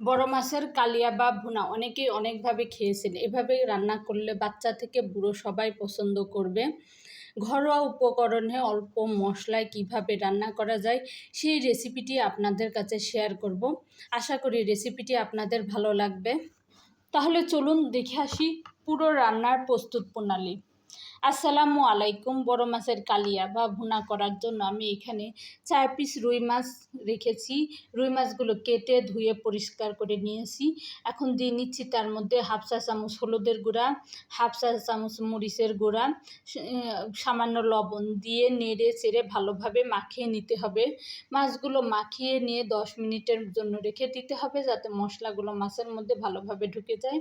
বড় মাছের কালিয়া বা ভুনা অনেকেই অনেকভাবে খেয়েছেন। এভাবে রান্না করলে বাচ্চা থেকে বুড়ো সবাই পছন্দ করবে। ঘরোয়া উপকরণে অল্প মশলায় কীভাবে রান্না করা যায় সেই রেসিপিটি আপনাদের কাছে শেয়ার করব। আশা করি রেসিপিটি আপনাদের ভালো লাগবে। তাহলে চলুন দেখে আসি পুরো রান্নার প্রস্তুত প্রণালী। আসসালামু আলাইকুম, বড় মাছের কালিয়া বা ভুনা করার জন্য আমি এখানে চার পিস রুই মাছ রেখেছি। রুই মাছগুলো কেটে ধুয়ে পরিষ্কার করে নিয়েছি। এখন দিয়ে নিচ্ছি তার মধ্যে হাফ চা চামচ হলুদের গুঁড়া, হাফ চা চামচ মরিচের গুঁড়া সামান্য লবণ দিয়ে নেড়ে চেড়ে ভালোভাবে মাখিয়ে নিতে হবে। মাছগুলো মাখিয়ে নিয়ে দশ মিনিটের জন্য রেখে দিতে হবে যাতে মশলাগুলো মাছের মধ্যে ভালোভাবে ঢুকে যায়।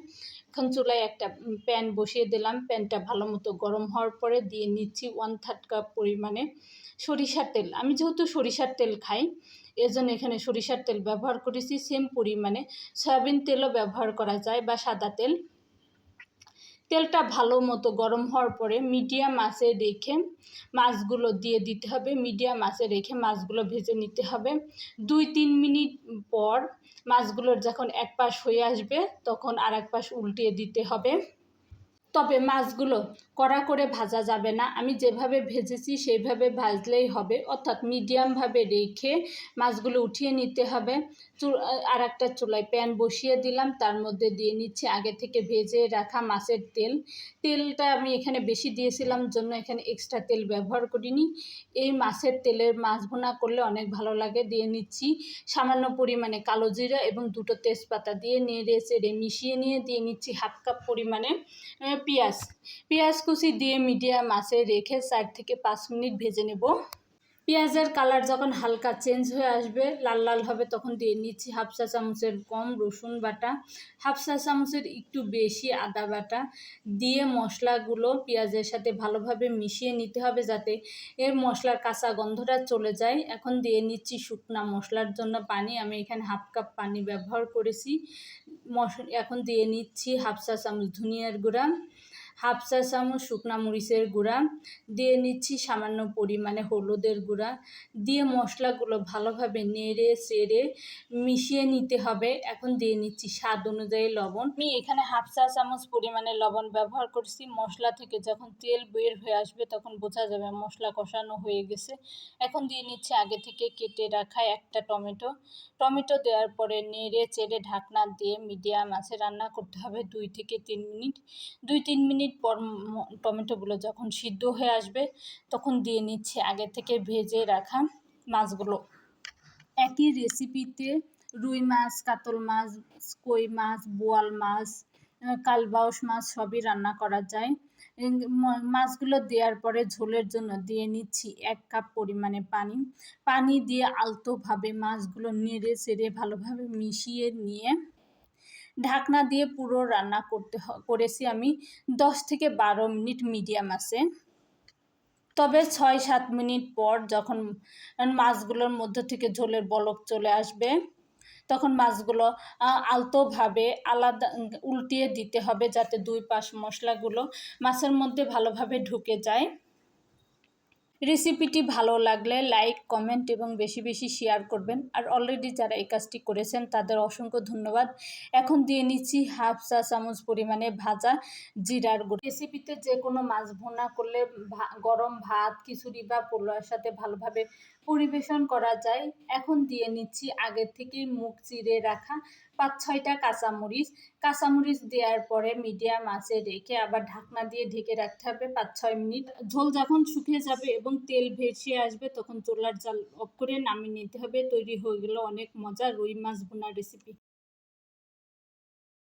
এখন চুলায় একটা প্যান বসিয়ে দিলাম। প্যানটা ভালো মতো গরম হওয়ার পরে দিয়ে নিচ্ছি ওয়ান থার্ড কাপ পরিমাণে সরিষার তেল। আমি যেহেতু সরিষার তেল খাই, এজন্য এখানে সরিষার তেল ব্যবহার করেছি। সেম পরিমাণে সয়াবিন তেলও ব্যবহার করা যায় বা সাদা তেল। তেলটা ভালো মতো গরম হওয়ার পরে মিডিয়াম আঁচে রেখে মাছগুলো দিয়ে দিতে হবে। মিডিয়াম আঁচে রেখে মাছগুলো ভেজে নিতে হবে। দুই তিন মিনিট পর মাছগুলোর যখন এক পাশ হয়ে আসবে, তখন আর এক পাশ উল্টিয়ে দিতে হবে। তবে মাছগুলো কড়া করে ভাজা যাবে না। আমি যেভাবে ভেজেছি সেইভাবে ভাজলেই হবে। অর্থাৎ মিডিয়ামভাবে রেখে মাছগুলো উঠিয়ে নিতে হবে। আর একটা চুলায় প্যান বসিয়ে দিলাম। তার মধ্যে দিয়ে নিচ্ছে আগে থেকে ভেজে রাখা মাছের তেল। তেলটা আমি এখানে বেশি দিয়েছিলাম জন্য এখানে এক্সট্রা তেল ব্যবহার করিনি। এই মাছের তেলের মাছ ভুনা করলে অনেক ভালো লাগে। দিয়ে নিচ্ছি সামান্য পরিমাণে কালো জিরা এবং দুটো তেজপাতা। দিয়ে নেড়ে চেড়ে মিশিয়ে নিয়ে দিয়ে নিচ্ছি হাফ কাপ পরিমাণে পেঁয়াজ। পেঁয়াজ কুচি দিয়ে মিডিয়াম আঁচে রেখে চার থেকে পাঁচ মিনিট ভেজে নেব। পেঁয়াজের কালার যখন হালকা চেঞ্জ হয়ে আসবে, লাল লাল হবে, তখন দিয়ে নিচ্ছি হাফ চা চামচের কম রসুন বাটা, হাফ চা চামচের একটু বেশি আদা বাটা। দিয়ে মশলাগুলো পেঁয়াজের সাথে ভালোভাবে মিশিয়ে নিতে হবে যাতে এর মশলার কাঁচা গন্ধটা চলে যায়। এখন দিয়ে নিচ্ছি শুকনা মশলার জন্য পানি। আমি এখানে হাফ কাপ পানি ব্যবহার করেছি। এখন দিয়ে নিচ্ছি হাফ চা চামচ ধনিয়ার গুঁড়া হাফ চা চামচ শুকনা মরিচের গুঁড়া, দিয়ে নিচ্ছি সামান্য পরিমাণে হলুদের গুঁড়া, দিয়ে মশলাগুলো ভালোভাবে নেড়ে চেড়ে মিশিয়ে নিতে হবে। এখন দিয়ে নিচ্ছি স্বাদ অনুযায়ী লবণ। আমি এখানে হাফ চা চামচ পরিমাণে লবণ ব্যবহার করছি। মশলা থেকে যখন তেল বের হয়ে আসবে তখন বোঝা যাবে মশলা কষানো হয়ে গেছে। এখন দিয়ে নিচ্ছি আগে থেকে কেটে রাখা একটা টমেটো। টমেটো দেওয়ার পরে নেড়ে চেড়ে ঢাকনা দিয়ে মিডিয়াম আছে রান্না করতে হবে দুই থেকে তিন মিনিট। দুই তিন মিনিট মিনিট পর টমেটোগুলো যখন সিদ্ধ হয়ে আসবে, তখন দিয়ে নিচ্ছি আগে থেকে ভেজে রাখা মাছগুলো। একই রেসিপিতে রুই মাছ, কাতল মাছ, কই মাছ, বোয়াল মাছ কালবাউস মাছ সবই রান্না করা যায়। মাছগুলো দেওয়ার পরে ঝোলের জন্য দিয়ে নিচ্ছি এক কাপ পরিমাণে পানি। পানি দিয়ে আলতোভাবে মাছগুলো নেড়ে চেড়ে ভালোভাবে মিশিয়ে নিয়ে ঢাকনা দিয়ে পুরো রান্না করতে করেছি আমি। দশ থেকে বারো মিনিট মিডিয়াম আছে। তবে ছয় সাত মিনিট পর যখন মাছগুলোর মধ্য থেকে ঝোলের বলক চলে আসবে, তখন মাছগুলো আলতোভাবে আলাদা, উল্টিয়ে দিতে হবে যাতে দুই পাশ মশলাগুলো মাছের মধ্যে ভালোভাবে ঢুকে যায়। রেসিপিটি ভালো লাগলে লাইক, কমেন্ট এবং বেশি বেশি শেয়ার করবেন। আর অলরেডি যারা এই কাজটি করেছেন, তাদের অসংখ্য ধন্যবাদ। এখন দিয়ে নিচ্ছি হাফ চা চামচ পরিমাণে ভাজা জিরার গুঁড়ো। রেসিপিতে যে কোনো মাছ ভোনা করলে গরম ভাত, খিচুড়ি বা পোলার সাথে ভালোভাবে পরিবেশন করা যায়। এখন দিয়ে নিচ্ছি আগের থেকেই মুখ চিরে রাখা পাঁচ, ছয়টা কাঁচামরিচ কাঁচামরিচ দেওয়ার পরে মিডিয়াম আঁচে রেখে আবার ঢাকনা দিয়ে ঢেকে রাখতে হবে পাঁচ, ছয় মিনিট। ঝোল যখন শুকিয়ে যাবে এবং তেল ভেসে আসবে তখন চোলার জাল অফ করে নামিয়ে নিতে হবে। তৈরি হয়ে গেল অনেক মজা রুই মাছ বোনার রেসিপি